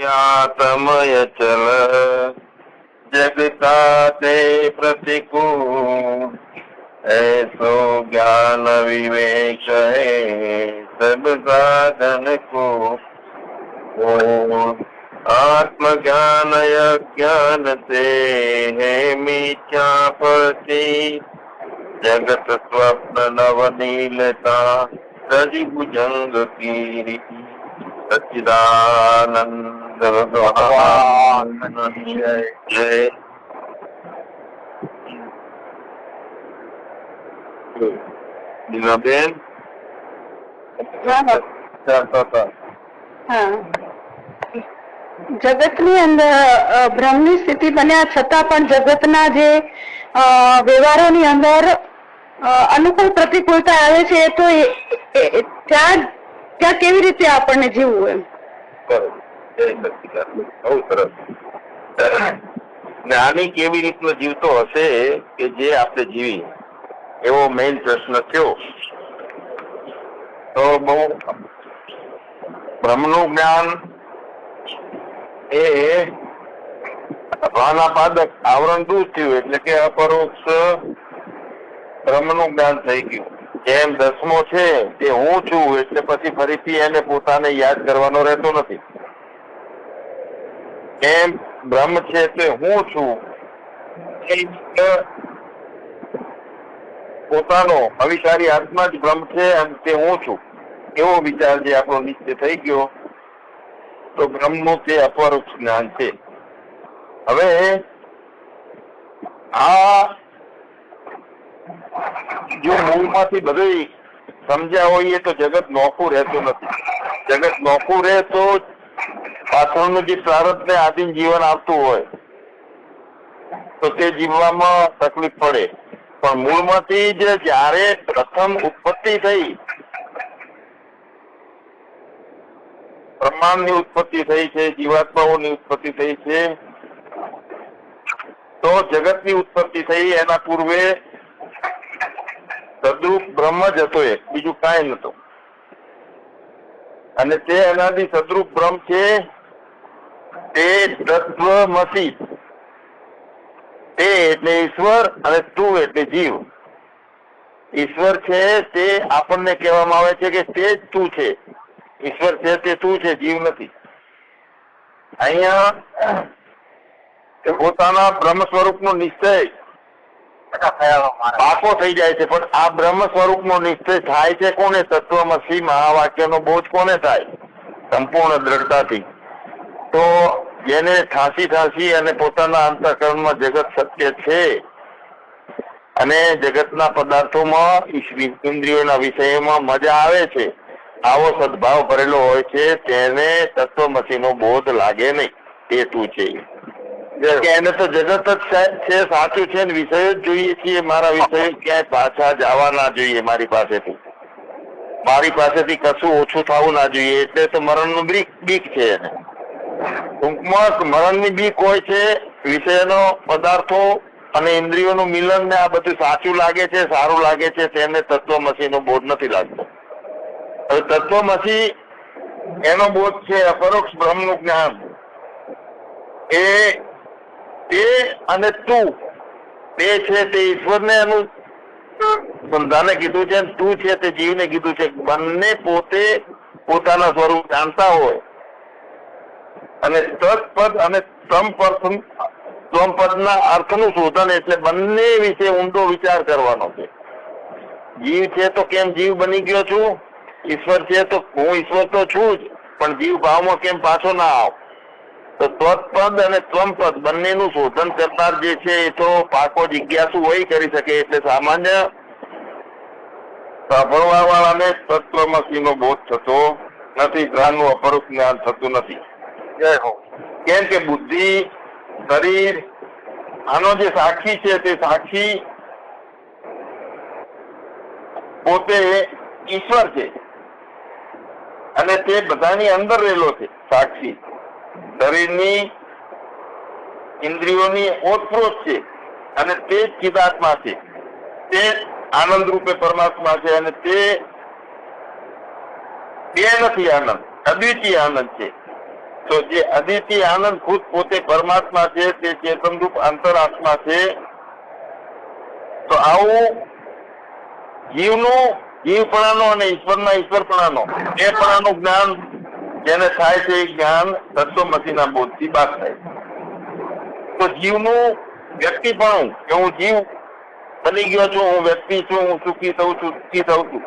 तमय चल जगता ते प्रतिकूल ऐसो ज्ञान विवेक है सब साधन को ओम आत्मज्ञान अज्ञान से है मिथ्या प्रति जगत स्वप्न नवनीलता सजी भुजंग की रीति ભગવાન જય જય દીનાબેન જગતની અંદર ભ્રમની સ્થિતિ બન્યા છતાં પણ જગતના જે વ્યવહારોની અંદર અનુકૂળ પ્રતિકૂળતા આવે છે, તો ત્યાં ત્યાં કેવી રીતે આપણને જીવવું એમ? બહુ સરસ. ને કેવી રીતનો જીવતો હશે કે જે આપણે જીવી? એવો મેઇન પ્રશ્ન થયો. તો બહુ બ્રહ્મનું જ્ઞાન એ પાદક આવરણ દૂર થયું, એટલે કે અપરોક્ષ બ્રહ્મનું જ્ઞાન થઈ ગયું. જેમ દસમો છે તે હું છું, એટલે પછી ફરીથી એને પોતાને યાદ કરવાનો રહેતો નથી. એમ બ્રહ્મ છે તે હું છું. પોતાનો અવિચારી આત્મા જ બ્રહ્મ છે અને તે હું છું. એવો વિચાર જે આપણો નિશ્ચય થઈ ગયો તો બ્રહ્મનું તે અપરોક્ષ જ્ઞાન છે. હવે આ જો મૂળમાંથી બધું સમજ્યા હોઈએ તો જગત નોખું રહેતું નથી. જગત નોખું રહે તો પાછળનું જે પ્રારબ્ધ ને આદિમ જીવન આવતું હોય, તો તે જીવવામાં તકલીફ પડે. પણ મૂળમાંથી જ જ્યારે પ્રથમ ઉત્પત્તિ થઈ, બ્રહ્માંડની ઉત્પત્તિ થઈ છે, જીવાત્માઓની ઉત્પત્તિ થઈ છે, તો જગતની ઉત્પત્તિ થઈ, એના પૂર્વે સદરૂપ બ્રહ્મ જ હતો એક, બીજું કાંઈ નતું અને તે એનાથી સદરૂપ બ્રહ્મ છે તે તત્વમસી તે એટલે ઈશ્વર અને તું એટલે જીવ. ઈશ્વર છે તે આપણને કહેવામાં આવે છે કે તે તું છે. ઈશ્વર છે તે તું છે, જીવ નથી. અહીંયા પોતાના બ્રહ્મ સ્વરૂપનો નિશ્ચય પાકો થઈ જાય છે, પણ આ બ્રહ્મ સ્વરૂપનો નિશ્ચય થાય છે કોને? તત્વમસી મહાવાક્યનો બોધ કોને થાય? સંપૂર્ણ દ્રઢતાથી. તો જેને ઠાંસી ઠાંસી અને પોતાના અંતઃકરણમાં જગત સત્ય છે અને જગતના પદાર્થોમાં ઇન્દ્રિયોના વિષયોમાં મજા આવે છે આવો સદભાવ ભરેલો હોય છે તેને તત્વમસીનો બોધ લાગે નહીં તે તું છે. એને તો જગત જ છે- સાચું છે ને વિષયો જ જોઈએ છીએ મારા વિષયો ક્યાંય પાછા જવા ના જોઈએ મારી પાસેથી. મારી પાસેથી કશું ઓછું થવું ના જોઈએ એટલે તો મરણનું બીક બીક છે એને. ટૂંકમાં મરણની બીક હોય છે, વિષયનો પદાર્થો અને ઇન્દ્રિયોનું મિલન ને આ બધું સાચું લાગે છે, સારું લાગે છે, તેને તત્વમસીનો બોધ નથી લાગતો. હવે તત્વમસી એનો બોધ છે, અપરોક્ષ બ્રહ્મનું જ્ઞાન. એ તે અને તું, તે છે તે ઈશ્વરને એનું બંધાને કીધું છે તું છે તે જીવને કીધું છે. બંને પોતે પોતાના સ્વરૂપ જાણતા હોય. અને તત્પદ અને તમપદ અર્થ અર્થનું શોધન એટલે બંને વિશે ઊંડો વિચાર કરવાનો છે. જીવ છે તો કેમ જીવ બની ગયો છું? ઈશ્વર છે તો હું ઈશ્વર તો છું જ, પણ જીવ ભાવમાં કેમ પાછો ના આવ? તો ત્વત્પદ અને ત્વમપદ બંનેનું શોધન કરનાર જે છે એ તો પાકો જિજ્ઞાસુ હોય કરી શકે એટલે સામાન્ય સાંભળવા વાળાને તત્વમસીનો બોધ થતો નથી, જ્ઞાનનું અપરોક્ષ જ્ઞાન થતું નથી. જય હો. કેમ કે બુદ્ધિ, શરીર, આનો જે સાક્ષી છે તે સાક્ષી પોતે ઈશ્વર છે. અને તે બધાની અંદર રહેલો છે, સાક્ષી. શરીરની ઇન્દ્રિયોની ઓતપ્રોત છે અને તે ચિદાત્મા છે. તે આનંદ રૂપે પરમાત્મા છે અને તે બે નથી આનંદ, અદ્વિતીય આનંદ છે. તો જે અદિતિ આનંદ ખુદ પોતે પરમાત્મા છે, તે ચેતનરૂપ અંતરાત્મા છે તો આવું જીવનું, જીવપણાનો અને ઈશ્વરના ઈશ્વરપણાનો એ પણાનું જ્ઞાન જેને થાય છે એ જ્ઞાન તત્વમસીના બોધથી બાદ થાય. તો જીવનું વ્યક્તિપણું કે હું જીવ બની ગયો છું, હું વ્યક્તિ છું, હું સુખી થઉં છું, સુખી થઉં છું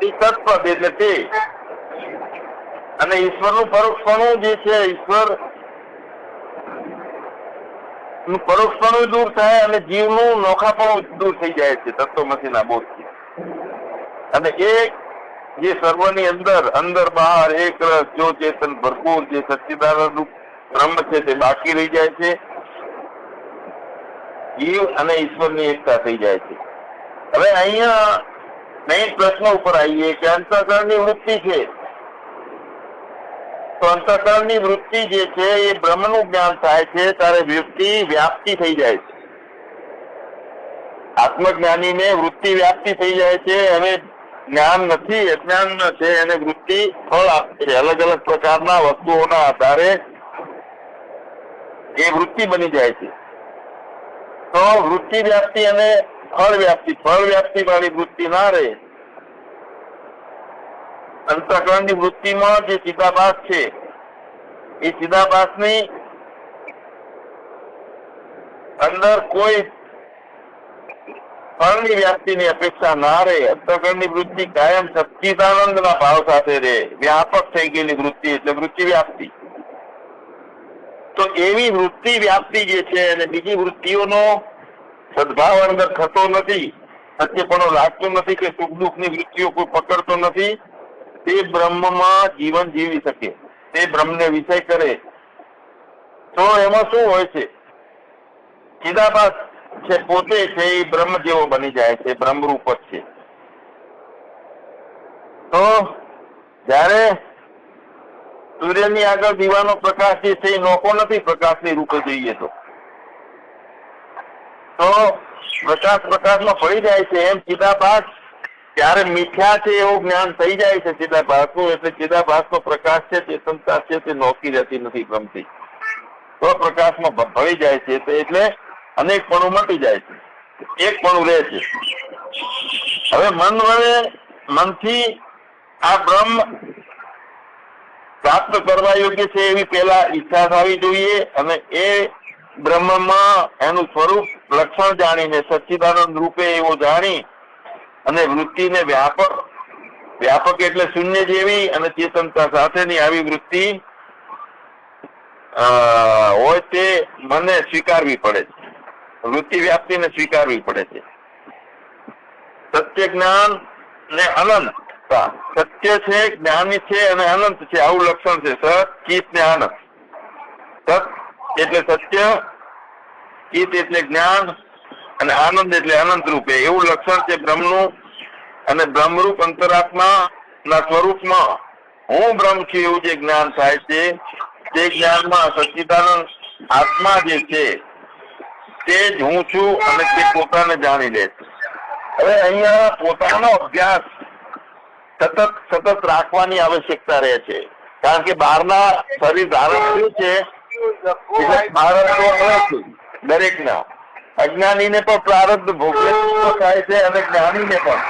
એ તત્પદ એટલે તે અને ઈશ્વરનું પરોક્ષપણું જે છે, ઈશ્વર પરોક્ષપણું દૂર થાય અને જીવનું નોખાપણું દૂર થઈ જાય છે, તત્વમસીના બોધથી. અને એ જે સર્વની અંદર અંદર બહાર, એક રસ, જો ચેતન ભરપૂર જે સચ્ચિદાનંદ બ્રહ્મ છે, તે બાકી રહી જાય છે. જીવ અને ઈશ્વરની એકતા થઈ જાય છે. હવે અહીંયા મેઇન પ્રશ્ન ઉપર આવીએ કે અંતઃકરણની વૃત્તિ છે. અંતઃકરણની વૃત્તિ જે છે એ બ્રહ્મનું જ્ઞાન થાય છે, ત્યારે વૃત્તિ વ્યાપ્તિ થઈ જાય છે. આત્મજ્ઞાનીને વૃત્તિ વ્યાપ્તિ થઈ જાય છે અને જ્ઞાન નથી, અજ્ઞાન છે, એને વૃત્તિ ફળ આપે છે. અલગ અલગ પ્રકારના વસ્તુઓના આધારે એ વૃત્તિ બની જાય છે. તો વૃત્તિ વ્યાપ્તિ અને ફળ વ્યાપ્તિ. ફળ વ્યાપ્તિ વાળી વૃત્તિ ના રહે. અંતઃકરણની વૃત્તિમાં જે ચિદાભાસ છે, એ ચિદાભાસની અંદર કોઈ ફળની વ્યાપ્તિની અપેક્ષા ના રહે. અંતઃકરણની વૃત્તિ કાયમ સચ્ચિદાનંદના ભાવ સાથે રહે. વ્યાપક થઈ ગયેલી વૃત્તિ એટલે વૃત્તિ વ્યાપ્તિ તો એવી વૃત્તિ વ્યાપ્તિ જે છે અને બીજી વૃત્તિઓનો સદભાવ અંદર થતો નથી, સત્યપણો લાગતો નથી કે સુખ દુઃખની વૃત્તિઓ કોઈ પકડતો નથી તે બ્રહ્મમાં જીવન જીવી શકે. તે બ્રહ્મને વિષય કરે. તો એમાં શું હોય છે? ચિદાભાસ છે, પોતે છે, એ બ્રહ્મ જેવો બની જાય છે, બ્રહ્મરૂપ જ છે. તો જ્યારે સૂર્યની આગળ દીવાનો પ્રકાશ જે છે, એ નોકો નથી, પ્રકાશની રૂપે જોઈએ તો. તો પ્રકાશ પ્રકાશમાં પડી જાય છે, એમ ચિદાભાસ ત્યારે મીઠ્યા છે એવું જ્ઞાન થઈ જાય છે ચિદાભાસનું એટલે ચિદાભાસનો પ્રકાશ છે, ચેતનતા છે તે નોકી રહેતી નથી ગમતી. તો પ્રકાશમાં ભળી જાય છે તો એટલે અનેકપણું મટી જાય છે. એકપણું રહે છે. હવે મન વડે મનથી આ બ્રહ્મ પ્રાપ્ત કરવા યોગ્ય છે એવી પેલા ઈચ્છા થવી જોઈએ અને એ બ્રહ્મમાં એનું સ્વરૂપ લક્ષણ જાણીને સચ્ચિદાનંદ રૂપે એવો જાણી અને વૃત્તિને વ્યાપક વ્યાપક એટલે શૂન્ય જેવી અને ચેતનતા સાથેની આવી વૃત્તિ હોય તે મને સ્વીકારવી પડે છે. વૃત્તિ વ્યાપ્તિને સ્વીકારવી પડે છે. સત્ય જ્ઞાન ને અનંતતા સત્ય છે, જ્ઞાની છે અને અનંત છે. આવું લક્ષણ છે. સત ચિત ને આનંદ સત એટલે સત્ય ચિત એટલે જ્ઞાન અને આનંદ એટલે અનંત રૂપે. એવું લક્ષણ છે બ્રહ્મનું અને બ્રહ્મરૂપ અંતરાત્મા ના સ્વરૂપમાં. હું બ્રહ્મ છું એવું જે જ્ઞાન થાય છે, તે જ્ઞાનમાં સચ્ચિદાનંદ આત્મા જે છે, તે જ હું છું અને તે પોતાને જાણી લે હવે અહીંયા પોતાનો અભ્યાસ સતત સતત રાખવાની આવશ્યકતા રહે છે. કારણ કે બહારના શરીર ધારણ થયું છે દરેક દરેકના. અજ્ઞાનીને પણ પ્રારબ્ધ ભોગવે થાય છે અને જ્ઞાનીને પણ.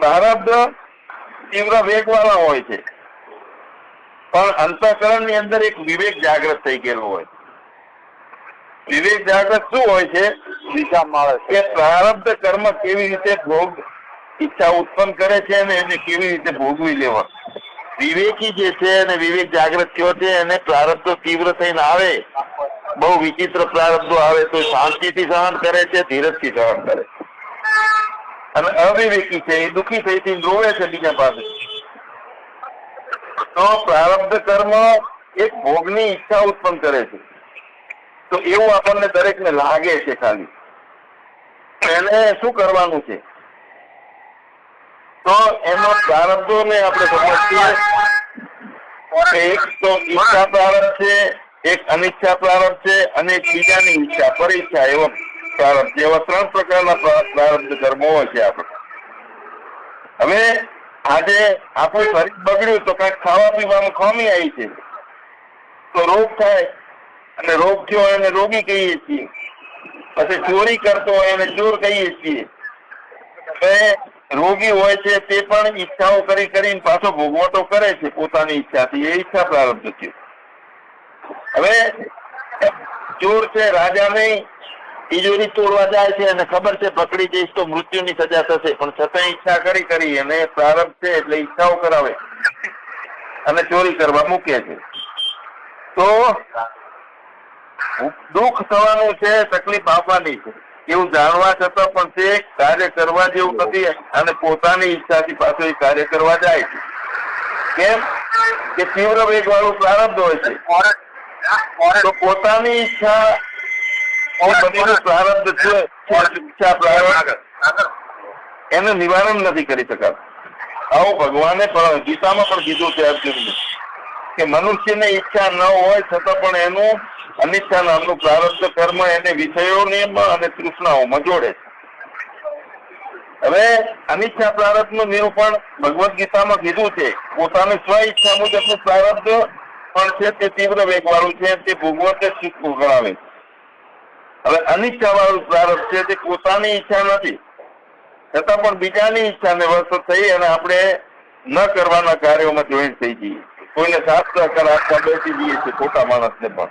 પ્રારબ્ધ તીવ્ર વેગવાળા હોય છે. પણ અંતઃકરણની અંદર એક વિવેક જાગ્રત થઈ ગયેલો હોય. વિવેક જાગૃત શું હોય છે? દિશા માળે. કે પ્રારબ્ધ કર્મ કેવી રીતે ભોગ ઈચ્છા ઉત્પન્ન કરે છે અને એને કેવી રીતે ભોગવી લેવા? વિવેકી જે છે અને વિવેક જાગ્રત થયો છે, એને પ્રારબ્ધ તીવ્ર થઈને આવે. બહુ વિચિત્ર પ્રારબ્ધો આવે તો શાંતિથી સહન કરે છે, ધીરજથી સહન કરે અને અવિવેકી છે, એ દુઃખી થઈ થઈ રોવે છે બીજા પાસે. તો પ્રારબ્ધ કર્મ એક ભોગની ઈચ્છા ઉત્પન્ન કરે છે. તો એવું આપણને દરેકને લાગે છે ખાલી. એને શું કરવાનું છે? તો એનો પ્રારબ્ધોને આપણે સમજીએ એક તો ઈચ્છા પ્રારબ્ધ છે એક અનિચ્છા પ્રારંભ છે અને એક બીજાની ઈચ્છા, પરીચ્છા એવા. છે એવા ત્રણ પ્રકારના પ્રારંભ કર્મો હોય છે આપણે. હવે આજે આપણું શરીર બગડ્યું તો કંઈક ખાવા પીવામાં ખામી આવી છે. તો રોગ થાય અને રોગ થયો એને રોગી કહીએ છીએ. પછી ચોરી કરતો હોય એને ચોર કહીએ છીએ. હવે રોગી હોય છે તે પણ ઈચ્છાઓ કરી કરીને પાછો ભોગવટો કરે છે પોતાની ઈચ્છાથી. એ ઈચ્છા પ્રારબ્ધ છે હવે ચોર છે, રાજા નહીં, તિજોરી તોડવા જાય છે અને ખબર છે પકડી જઈશ તો મૃત્યુની સજા થશે. પણ છતાં ઈચ્છા કરી કરી અને પ્રારંભ છે એટલે ઈચ્છાઓ કરાવે. અને ચોરી કરવા મૂકે છે. તો દુઃખ થવાનું છે, તકલીફ આવવાની છે. એવું જાણવા છતાં પણ તે કાર્ય કરવા જેવું નથી અને પોતાની ઈચ્છાથી પાછો એ કાર્ય કરવા જાય છે. કેમ? કે તીવ્ર વેગ વાળું પ્રારંભ હોય છે. તો પોતાની ઈચ્છા પ્રારબ્ધ છે એનું નિવારણ નથી કરી શકાતું. આવું ભગવાને પણ ગીતામાં પણ કીધું છે અર્જુનને કે મનુષ્યને ઈચ્છા ન હોય છતાં પણ એનું અનિચ્છા નામનું પ્રારબ્ધ કર્મ એને વિષયોને અને તૃષ્ણાઓમાં જોડે છે. હવે અનિચ્છા પ્રારબ્ધનું નિરૂપણ ભગવદ ગીતામાં કીધું છે. પોતાની સ્વ ઈચ્છા મુજબનું પ્રારબ્ધ પણ છે તે તીવ્ર વેગ વાળું છે તે ભોગવતે શીખવું ગણાવે. હવે અનિચ્છા વાળું પ્રારબ્ધ છે તે પોતાની ઈચ્છા નથી. છતાં પણ બીજાની ઈચ્છાને વસ્તુ થઈ અને આપણે ન કરવાના કાર્યોમાં જોઈન્ટ થઈ જઈએ. કોઈને શાસ્ત્ર કર આપવા બેસી જઈએ છીએ ખોટા માણસને પણ.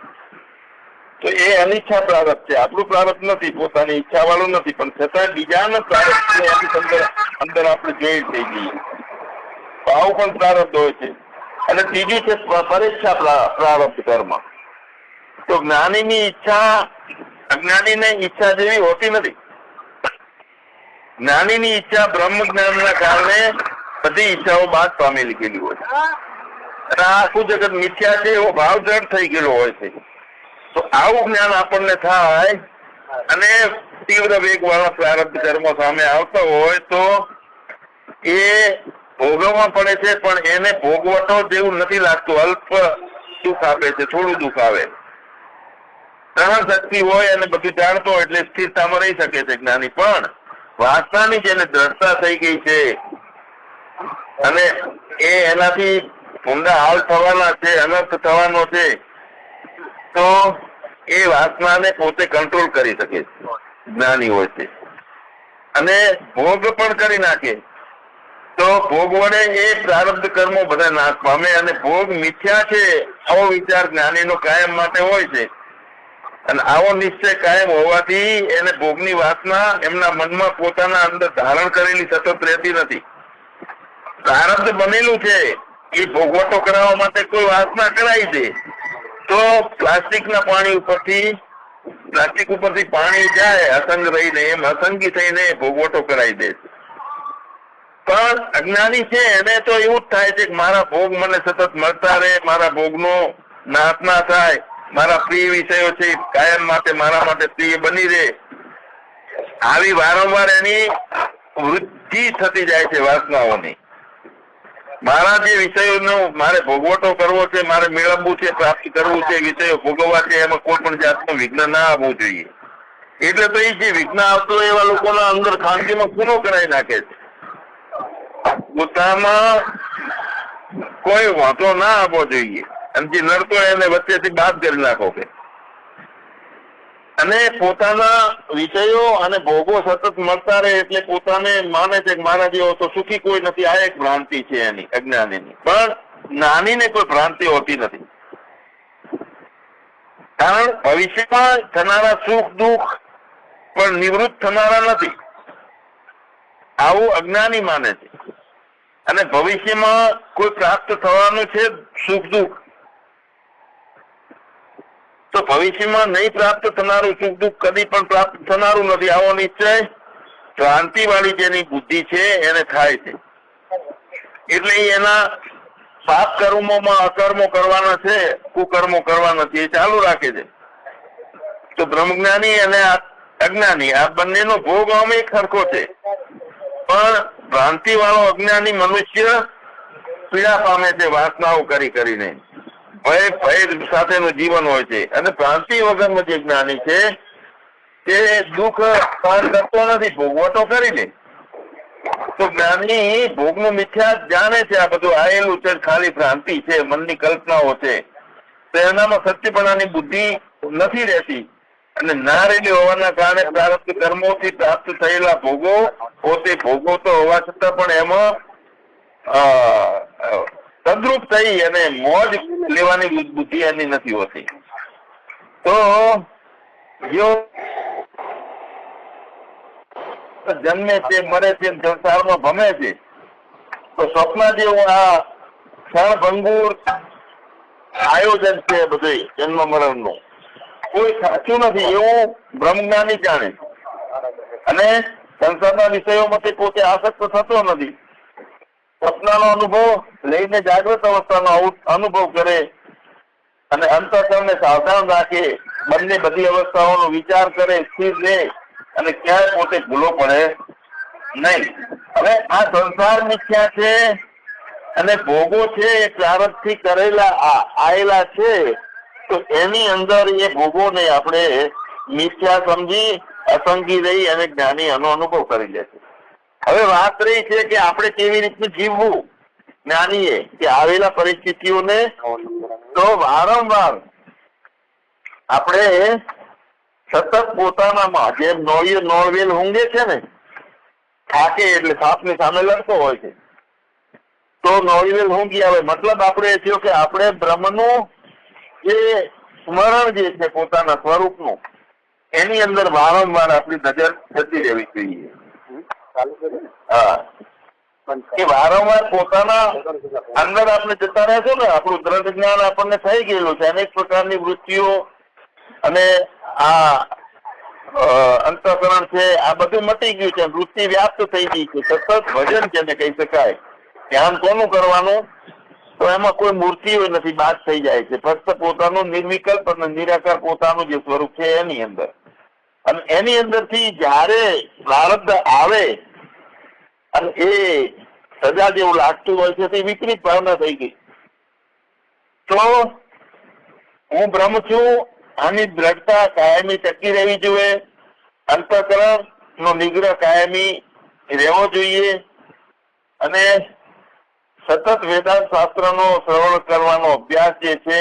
તો એ અનિચ્છા પ્રારબ્ધ છે. આપણું પ્રારબ્ધ નથી, પોતાની ઈચ્છા વાળું નથી. પણ છતાં બીજાના પ્રારબ્ધ છે એની અંદર અંદર આપણે જોઈન્ટ થઈ જઈએ. આવું પણ પ્રારબ્ધ હોય છે. અને ત્રીજું છે પરીક્ષા પ્રારબ્ધ કર્મ. તો જ્ઞાનીની ઈચ્છા, અજ્ઞાનીની ઈચ્છા જેવી હોતી નથી. જ્ઞાનીની ઈચ્છા બ્રહ્મ જ્ઞાનના કારણે બધી ઈચ્છાઓ બાદ પામી લીધેલી હોય અને આ આખું જગત મિથ્યા છે એવો ભાવ દ્રઢ થઈ ગયેલો હોય છે. તો આવું જ્ઞાન આપણને થાય અને તીવ્ર વેગ વાળા પ્રારબ્ધ કર્મો સામે આવતા હોય તો એ ભોગવવા પડે છે, પણ એને ભોગવટો જેવું નથી લાગતું. અલ્પ દુઃખ આપે છે, થોડું દુઃખ આવે. સહન શક્તિ હોય અને બધું જાણતો એટલે સ્થિરતામાં રહી શકે છે જ્ઞાની. પણ વાસનાની જેને દ્રઢતા થઈ ગઈ છે. અને એ એનાથી ઊંડા હાલ થવાના છે, અનર્થ થવાનો છે, તો એ વાસનાને પોતે કંટ્રોલ કરી શકે છે. જ્ઞાની હોય છે. અને ભોગ પણ કરી નાખે. તો ભોગ વડે એ પ્રારબ્ધ કર્મો બધા નાશ પામે અને ભોગ મિથ્યા છે, આવો વિચાર જ્ઞાનીનો કાયમ માટે હોય છે. અને આવો નિશ્ચય કાયમ હોવાથી એને ભોગની વાસના એમના મનમાં પોતાના અંદર ધારણ કરેલી સતત રહેતી નથી. પ્રારબ્ધ બનેલું છે, એ ભોગવટો કરાવવા માટે કોઈ વાસના કરાવી દે. તો પ્લાસ્ટિકના પાણી ઉપરથી, પ્લાસ્ટિક ઉપરથી પાણી જાય, અસંગ રહીને એમ અસંગી થઈને ભોગવટો કરાવી દે છે. પણ અજ્ઞાની છે, એને તો એવું જ થાય છે કે મારા ભોગ મને સતત મળતા રહે, મારા ભોગનો નાશ ના થાય, મારા પ્રિય વિષયો છે કાયમ માટે મારા માટે પ્રિય બની રહે. આવી વારંવાર એની વૃદ્ધિ થતી જાય છે વાસનાઓની. મારા જે વિષયોનો મારે ભોગવટો કરવો છે, મારે મેળવવું છે, પ્રાપ્ત કરવું છે વિષયો ભોગવવા છે, એમાં કોઈ પણ જાતનું વિઘ્ન ના આવવું જોઈએ. એટલે તો એ જે વિઘ્ન આવતો એવા લોકોના અંદર ખાનગીમાં પૂરો કરાવી નાખે છે. પોતામાં કોઈ વાંધો ના આવવો જોઈએ. અને જે નડતો એને વચ્ચેથી બાદ કરી નાખો કે. અને પોતાના વિષયો અને ભોગો સતત મળતા રહે એટલે પોતાને માને છે કે મારા તો સુખી કોઈ નથી. આ એક ભ્રાંતિ છે એની, અજ્ઞાનીની. પણ જ્ઞાનીને કોઈ ભ્રાંતિ હોતી નથી. કારણ ભવિષ્યમાં થનારા સુખ, દુઃખ પણ નિવૃત્ત થનારા નથી. આવું અજ્ઞાની માને છે. અને ભવિષ્યમાં કોઈ પ્રાપ્ત થવાનું છે સુખ દુઃખ? તો ભવિષ્યમાં નહીં પ્રાપ્ત થનારું સુખ દુઃખ કદી પણ પ્રાપ્ત થનારું નથી. આવો નિશ્ચય? ક્રાંતિ વાળી જેની બુદ્ધિ છે, એને થાય છે. એટલે એના પાપ કર્મોમાં અકર્મો કરવાના છે, કુકર્મો કરવાના નથી એ ચાલુ રાખે છે. તો બ્રહ્મજ્ઞાની અને અજ્ઞાની, આ બંનેનો ભોગ અમે સરખો છે. પણ ભ્રાંતિ વાળો અજ્ઞાની મનુષ્ય પીડા પામે છે વાસનાઓ કરી કરીને ભય ભય સાથેનું જીવન હોય છે. અને ભ્રાંતિ વગરનો જે જ્ઞાની છે, તે દુઃખ સહન કરતો નથી ભોગવટો કરી લે. તો જ્ઞાની ભોગનું મિથ્યા જાણે છે આ બધું આયેલું છે, ખાલી ભ્રાંતિ છે, મનની કલ્પનાઓ છે. તો એનામાં સત્યપણાની બુદ્ધિ નથી રહેતી. અને ના રહેલી હોવાના કારણે પ્રારબ્ધ કર્મોથી પ્રાપ્ત થયેલા ભોગો પોતે ભોગવતો હોવા છતાં પણ એમાં તદ્રુપ થઈ અને મોજ લેવાની બુદ્ધિ એની નથી હોતી. તો જન્મે છે, મરે છે, સંસારમાં ભમે છે, તો સ્વપ્ન જેવું આ ક્ષણભંગુર આયોજન છે બધું જન્મ મરણનું કોઈ સાચું નથી, એવું બ્રહ્મજ્ઞાની જાણે. અને સંસારના વિષયોમાંથી પોતે આસક્ત થતો નથી. સપનાનો અનુભવ લઈને જાગૃત અવસ્થાનો અનુભવ કરે અને અંતઃકરણને સાવધાન રાખે, બંને બધી અવસ્થાઓનો વિચાર કરે, સ્થિર રહે અને ક્યાંય પોતે ભૂલો પડે નહીં. હવે આ સંસાર મિથ્યા છે અને ભોગો છે એ પ્રારંભથી કરેલા આયેલા છે, તો એની અંદર એ ભોગોને આપણે મિથ્યા સમજી અસંગી રહી અને જ્ઞાની એનો અનુભવ કરી લે છે. હવે વાત રહી છે કે આપણે કેવી રીતનું જીવવું? જ્ઞાનીએ, કે આવેલા પરિસ્થિતિઓને તો વારંવાર આપણે સતત પોતાનામાં જેમ નોળીએ નોળવેલ ઊંઘે છે ને, થાકે એટલે સાપની સામે લડતો હોય છે. તો નોળવેલ ઊંઘી આવે. મતલબ આપણે થયો કે આપણે બ્રહ્મનું જે સ્મરણ જે છે, પોતાના સ્વરૂપનું એની અંદર વારંવાર આપણી નજર જતી રહેવી જોઈએ. હા. કે વારંવાર પોતાના અંદર આપણે જતા રહેશો ને આપણું દ્રઢ જ્ઞાન આપણને થઈ ગયેલું છે. અનેક પ્રકારની વૃત્તિઓ અને આ અંતઃકરણ છે આ બધું મટી ગયું છે. વૃત્તિ વ્યાપ્ત થઈ ગઈ છે. સતત ભજન જેને કહી શકાય. ધ્યાન કોનું કરવાનું? તો એમાં કોઈ મૂર્તિઓ નથી બાદ થઈ જાય છે. ફક્ત પોતાનું નિર્વિકલ્પ અને નિરાકાર પોતાનું જે સ્વરૂપ છે એની અંદર. અને એની અંદરથી જ્યારે પ્રારબ્ધ આવે અને એ સજા જેવું લાગતું હોય છે તે વિપરીત ભાવના થઈ ગઈ. તો હું બ્રહ્મ છું, આની દ્રઢતા કાયમી ટકી રહેવી જોઈએ અંતકરણ નો નિગ્રહ કાયમી રહેવો જોઈએ અને સતત વેદાંત શાસ્ત્રનો શ્રવણ કરવાનો અભ્યાસ જે છે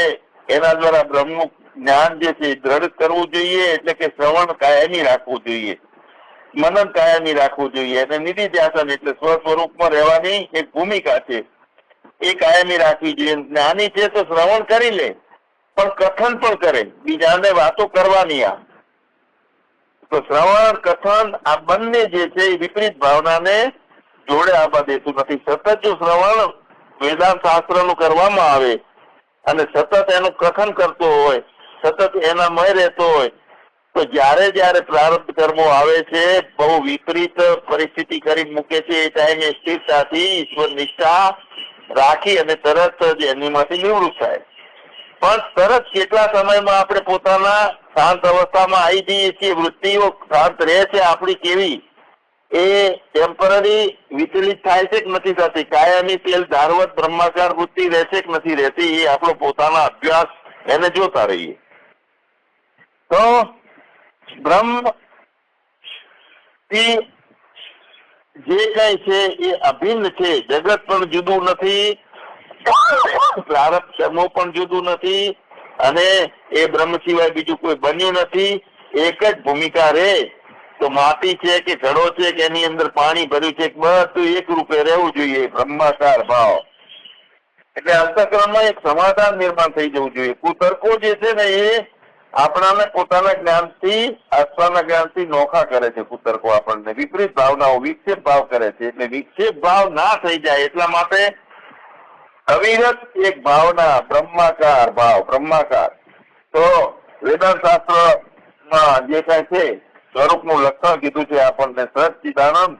એના દ્વારા બ્રહ્મનું જ્ઞાન જે છે દ્રઢ કરવું જોઈએ, એટલે કે શ્રવણ કાયમી રાખવું જોઈએ. મનન કાયમી રાખવું જોઈએ અને નિધિ ધ્યાસન એટલે સ્વ સ્વરૂપમાં રહેવાની એક ભૂમિકા છે. એ કાયમી રાખવી જોઈએ. જ્ઞાની છે તો શ્રવણ કરી લે, પણ કથન પણ કરે. બીજાને વાતો કરવાની આ. તો શ્રવણ, કથન આ બંને જે છે એ વિપરીત ભાવનાને જોડે આવવા દેતું નથી. સતત જો શ્રવણ વેદાંત શાસ્ત્રનું કરવામાં આવે અને સતત એનું કથન કરતો હોય સતત એનામય રહેતો હોય, તો જ્યારે જ્યારે પ્રારબ્ધ કર્મો આવે છે, બહુ વિપરીત પરિસ્થિતિ કરી મૂકે છે, એ ટાઈમે સ્થિરતાથી ઈશ્વર નિષ્ઠા રાખી અને તરત જ એનીમાંથી નિવૃત્ત થાય. પણ તરત કેટલા સમયમાં આપણે પોતાના શાંત અવસ્થામાં આવી જઈએ છીએ, વૃત્તિઓ શાંત રહે છે, આપણી કેવી? એ ટેમ્પરરી વિચલિત થાય છે કે નથી થતી? કાયમી તેલ ધારવત બ્રહ્માચાર વૃત્તિ રહેશે કે નથી રહેતી? એ આપણો પોતાના અભ્યાસ એને જોતા રહીએ. તો બ્રહ્મ જે કઈ છે એ અભિન્ન છે. જગત પણ જુદું નથી. પ્રારબ્ધ કર્મો પણ જુદું નથી. અને એ બ્રહ્મ સિવાય બીજું કોઈ બન્યું નથી. એક જ ભૂમિકા રે. તો માટી છે કે ઘડો છે કે એની અંદર પાણી ભર્યું છે, બધું એક રૂપે રહેવું જોઈએ. બ્રહ્માકાર ભાવ. એટલે અંતઃકરણમાં એક સમાધાન નિર્માણ થઈ જવું જોઈએ. કુતર્કો જે છે ને એ આપણાને પોતાના જ્ઞાનથી, આત્માના જ્ઞાનથી નોખા કરે છે કુતર્કો આપણને. વિપરીત ભાવનાઓ, વિક્ષેપ ભાવ કરે છે. એટલે વિક્ષેપ ભાવ ના થઈ જાય એટલા માટે અવિરત એક ભાવના, બ્રહ્માકાર ભાવ, બ્રહ્માકાર. તો વેદાંત શાસ્ત્રમાં જે કઈ છે સ્વરૂપનું લક્ષણ કીધું છે આપણને સચિદાનંદ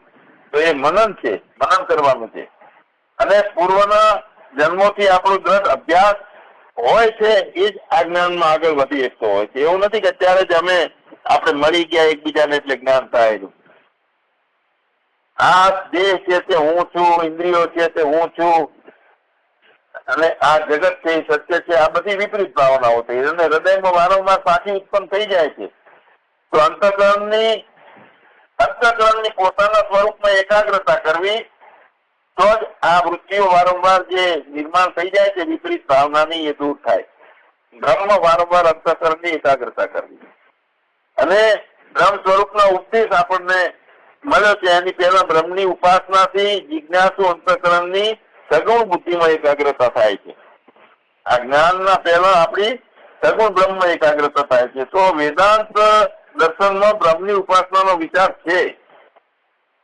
તો એ મનન છે, મનન કરવાનું છે. અને પૂર્વના જન્મોથી આપણું દ્રઢ અભ્યાસ હોય છે, એ જ આ જ્ઞાનમાં આગળ વધી શકતો હોય છે. એવું નથી કે અત્યારે જ અમે આપણે મળી ગયા એકબીજાને એટલે જ્ઞાન થાય આ દેહ છે તે હું છું, ઇન્દ્રિયો છે તે હું છું. અને આ જગત છે સત્ય છે. આ બધી વિપરીત ભાવનાઓ થઈ અને હૃદયમાં વારંવાર પાછી ઉત્પન્ન થઈ જાય છે. તો અંતકરણની અંતકરણની પોતાના સ્વરૂપમાં એકાગ્રતા કરવી તો જ આ વૃત્તિઓ વારંવાર જે નિર્માણ થઈ જાય છે, વિપરીત ભાવનાની એ દૂર થાય. બ્રહ્મ વારંવાર અંતઃકરણની એકાગ્રતા કરવી. અને બ્રહ્મ સ્વરૂપનો ઉપદેશ આપણને મળ્યો છે, એની પહેલા બ્રહ્મની ઉપાસનાથી જિજ્ઞાસુ અંતઃકરણની સગુણ બુદ્ધિમાં એકાગ્રતા થાય છે. આ જ્ઞાનના પહેલા આપણી સગુણ બ્રહ્મ એકાગ્રતા થાય છે. તો વેદાંત દર્શનમાં બ્રહ્મની ઉપાસનાનો વિચાર છે.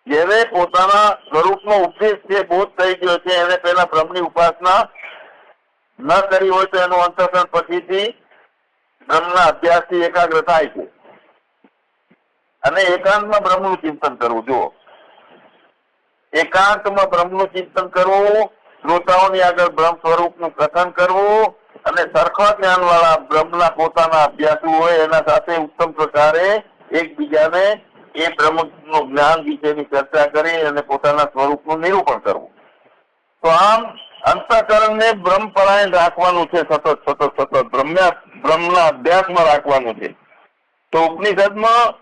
જેને પોતાના સ્વરૂપનો ઉપદેશ છે બોધ થઈ ગયો છે, એને પહેલા બ્રહ્મની ઉપાસના ન કરી હોય તો એનું અંતઃકરણ પછીથી બ્રહ્મના અભ્યાસથી એકાગ્ર થાય છે. અને એકાંતમાં બ્રહ્મનું ચિંતન કરવું, જુઓ. એકાંતમાં બ્રહ્મનું ચિંતન કરવું, શ્રોતાઓની આગળ બ્રહ્મ સ્વરૂપનું કથન કરવું અને સરખા જ્ઞાન વાળા બ્રહ્મના પોતાના અભ્યાસુ હોય એના સાથે ઉત્તમ પ્રકારે એકબીજાને એ બ્રહ્મનું જ્ઞાન વિશેની ચર્ચા કરી અને પોતાના સ્વરૂપનું નિરૂપણ કરવું. તો આમ અંતઃકરણને બ્રહ્મપરાયણ રાખવાનું છે, સતત સતત સતત. બ્રહ્મ્યા, બ્રહ્મના અભ્યાસમાં રાખવાનું છે. તો ઉપનિષદમાં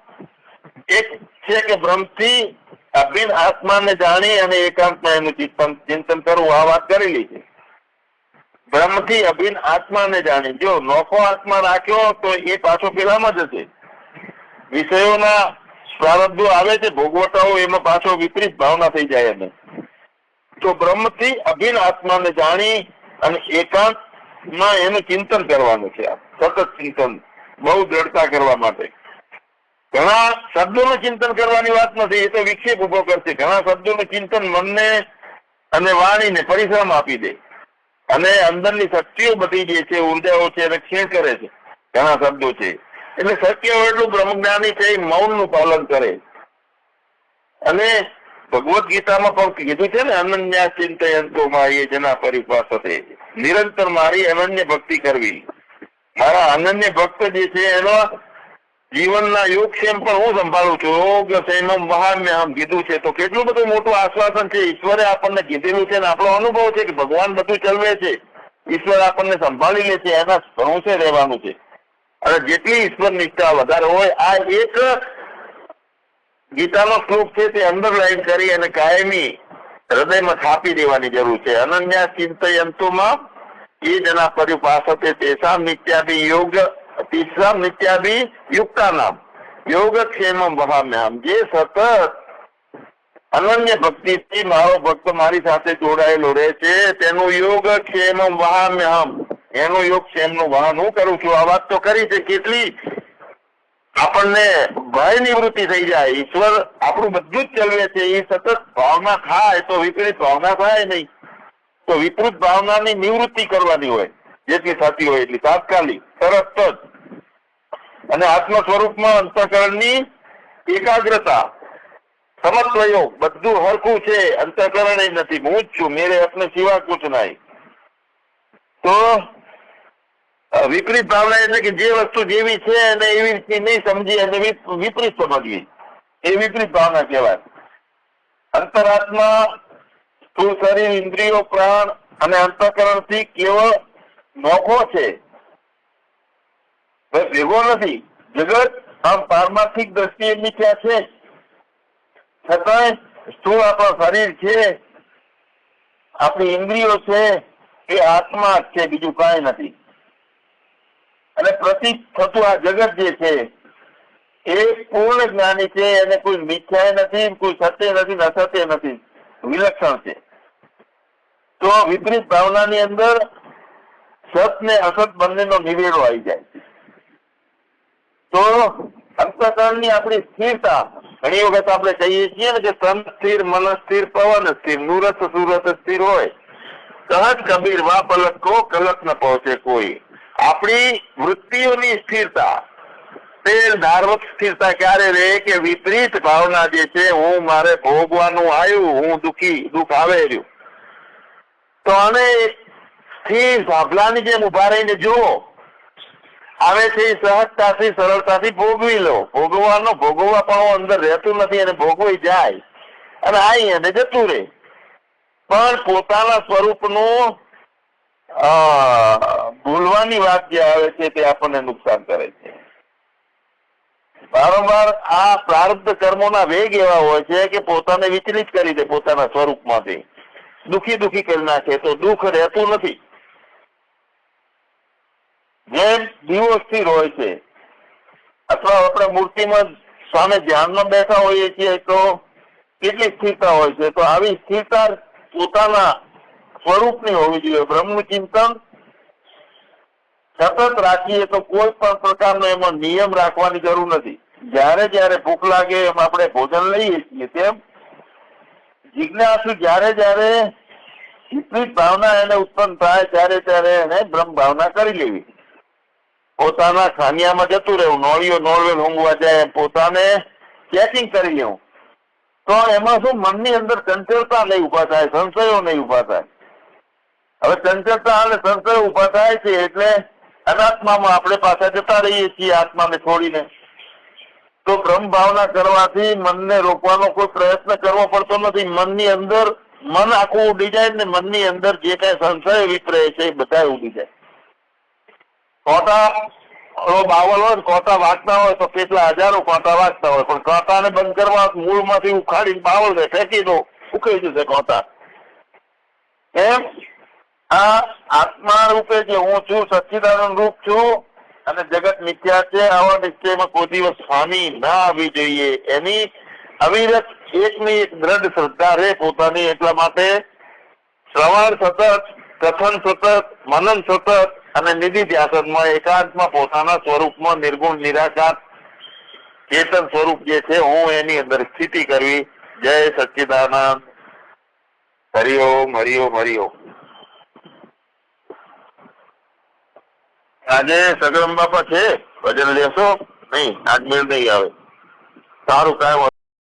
એક છે કે બ્રહ્મથી અભિન્ન આત્માને જાણી અને એકાંતમાં એનું ચિંતન કરવું, આ વાત કરેલી છે. બ્રહ્મથી અભિન્ન આત્માને જાણી. જો નોખો આત્મા રાખ્યો, તો એ પાછો પેલામાં જશે વિષયોના પ્રારબ્ધો આવે છે, ભોગવટાઓ એમાં પાછો વિપરીત ભાવના થઈ જાય એને તો બ્રહ્મથી અભિન્ન આત્માને જાણી અને એકાંતમાં એનું ચિંતન કરવાનું છે સતત ચિંતન, બહુ દ્રઢતા કરવા માટે. ઘણા શબ્દોનું ચિંતન કરવાની વાત નથી, એ તો વિક્ષેપ ઊભો કરશે. ઘણા શબ્દોનું ચિંતન મનને અને વાણીને પરિશ્રમ આપી દે. અને અંદરની શક્તિઓ બધી જે છે ઉર્જાઓ છે, એને ક્ષીણ કરે છે. ઘણા શબ્દો છે. એટલે સત્ય એટલું બ્રહ્મજ્ઞાની છે, એ મૌનનું પાલન કરે. અને ભગવદ ગીતામાં પણ કીધું છે ને, અનન્યા ચિંતયંતો મારી જેના પરિપાસ નિરંતર મારી અનન્ય ભક્તિ કરવી. મારા અનન્ય ભક્ત જે છે, એનો જીવનના યોગક્ષેમ પણ હું સંભાળું છું. યોગ સંયમ મહામ્ય આમ કીધું છે. તો કેટલું બધું મોટું આશ્વાસન છે. ઈશ્વરે આપણને કીધેલું છે ને, આપણો અનુભવ છે કે ભગવાન બધું ચલવે છે. ઈશ્વર આપણને સંભાળી લે છે, એના ભરોસે રહેવાનું છે. અને જેટલી ઈશ્વર નિષ્ઠા વધારે હોય, આ એક ગીતાનો શ્લોક છે તે અંડરલાઈન કરી અને કાયમી હૃદયમાં છાપી દેવાની જરૂર છે. અનન્યા ચિંતયંતુમાં એ જના પરિપાસતે તેસામ નિત્યાભી યોગ તીસરામ નિત્યાભી યુક્તાનામ. યોગક્ષેમમ વહામ્યામ જે સતત અનન્ય ભક્તિથી મારો ભક્ત મારી સાથે જોડાયેલો રહે છે, તેનું યોગક્ષેમમ વહામ્યહમ. એનું એમનું વહન હું કરું છું? આ વાત તો કરી છે, કેટલી? આપણને ભય નિવૃત્તિ થઈ જાય. ઈશ્વર આપણું બધું જ ચલવે છે. એ સતત ભાવના થાય તો વિપરીત ભાવના થાય નહીં. તો વિપરીત ભાવનાની નિવૃત્તિ કરવાની હોય. જેટલી થતી હોય એટલી. તાત્કાલિક, તરત જ. અને આત્મ સ્વરૂપમાં અંતઃકરણની એકાગ્રતા. સમત્વયો બધું હરખું છે. અંતઃકરણ નથી. હું જ છું. મેરે અપને સિવા કુછ નહીં. તો વિપરીત ભાવના એટલે કે જે વસ્તુ જેવી છે અને એવી રીતની નહીં સમજી અને વિપરીત સમજવી. એ વિપરીત ભાવના કહેવાય. અંતરાત્મા સ્થુલ શરીર, ઇન્દ્રિયો, પ્રાણ અને અંતઃકરણથી કેવળ નોખો છે. બસ ભેગો નથી. જગત આમ પારમાર્થિક દ્રષ્ટિએ મિથ્યા છે. છતાંય સ્થુલ આપણું શરીર છે. આપણી ઇન્દ્રિયો છે. એ આત્મા છે, બીજું કાંઈ નથી. અને પ્રતીક થતું આ જગત જે છે, એ પૂર્ણ જ્ઞાની છે એને કોઈ મિથ્યાય નથી, કોઈ સત્ય નથી અસત્ય નથી. વિલક્ષણ છે. તો વિપરીત ભાવનાની અંદર સત ને અસત બંનેનો નિવેડો આવી જાય છે. તો અંતકરણની આપણી સ્થિરતા, ઘણી વખત આપણે કહીએ છીએ ને કે તન સ્થિર, મન સ્થિર, પવન સ્થિર, નુરત, સુરત સ્થિર હોય. સહજ કબીર વા પલક કો કલક ન પહોંચે કોઈ. આપણી વૃત્તિઓની સ્થિરતા તે ધાર્મિક સ્થિરતા ક્યારે રહે કે વિપરીત ભાવના જે છે, હું મારે ભોગવાનું આવ્યું, હું દુખી, દુઃખ આવે રહ્યું. તો આને સ્થિર ભાભલાની જેમ ઊભા રહીને જુઓ. આવે છે સહજતાથી, સરળતાથી ભોગવી લો. ભોગવાનો, ભોગવવા પણ અંદર રહેતું નથી અને ભોગવી જાય. અને આઈ અને જતું રહે. પણ પોતાના સ્વરૂપનું ભૂલવાની વાત જે આવે છે તે આપણને નુકસાન કરે છે. વારંવાર આ પ્રારબ્ધ કર્મોના વેગ એવા હોય છે કે પોતાને વિચલિત કરી દે પોતાના સ્વરૂપમાંથી. દુખી દુખી કરી નાખે તો દુઃખ રહેતું નથી. જેમ દીવો સ્થિર હોય છે, અથવા આપણે મૂર્તિમાં સામે ધ્યાનમાં બેઠા હોઈએ છીએ તો કેટલી સ્થિરતા હોય છે, તો આવી સ્થિરતા પોતાના સ્વરૂપની હોવી જોઈએ. બ્રહ્મ ચિંતન સતત રાખીએ તો કોઈ પણ પ્રકારનો એમાં નિયમ રાખવાની જરૂર નથી. જ્યારે જ્યારે ભૂખ લાગે એમ આપણે ભોજન લઈએ છીએ તેમ જિજ્ઞાસુ જ્યારે જ્યારે વિપરીત ભાવના એને ઉત્પન્ન થાય ત્યારે ત્યારે એને બ્રહ્મ ભાવના કરી લેવી. પોતાના ખાનિયામાં જતું રહેવું. નોળીઓ નોળવેલ ઊંઘવા જાય પોતાને ચેકિંગ કરી લેવું. તો એમાં શું મનની અંદર ચંચળતા નહીં ઊભા થાય, સંશયો નહીં ઊભા થાય. હવે ચંચળતા અને સંશય ઊભા થાય છે એટલે અનાત્મામાં આપણે પાછા જતા રહીએ છીએ આત્માને છોડીને. તો બ્રહ્મ ભાવના કરવાથી મનને રોકવાનો કોઈ પ્રયત્ન કરવો પડતો નથી. મનની અંદર મન આખું ઉડી જાય ને મનની અંદર જે કઈ સંશય વિપરે છે એ બધા ઉડી જાય. કોટા બાવલ હોય કોટા વાંચતા હોય તો કેટલા હજારો કોટા વાંચતા હોય. પણ કોટાને બંધ કરવા મૂળમાંથી ઉખાડીને બાવલ ને ફેંકી દો. ઉકેલી જશે કોટા. એમ આ આત્મા રૂપે જે હું છું સચ્ચિદાનંદ રૂપ છું અને જગત મિથ્યા છે, આવા નિશ્ચયમાં કોઈ દિવસ સ્વામી ના આવી જોઈએ. એની અવિરત એકની એક દ્રઢ શ્રદ્ધા રહે પોતાની એટલા માટે શ્રવણ સતત, કથન સતત, મનન સતત અને નિધિ ધ્યાસનમાં, એકાંતમાં પોતાના સ્વરૂપમાં નિર્ગુણ, નિરાકાર, ચેતન સ્વરૂપ જે છે, હું એની અંદર સ્થિતિ કરવી. જય સચ્ચિદાનંદ હરિઓમ હરિઓમ હરિઓમ આજે સગરમ બાપા છે. ભજન લેશો? નહીં આજ મેળ નહીં આવે. સારું કાંઈ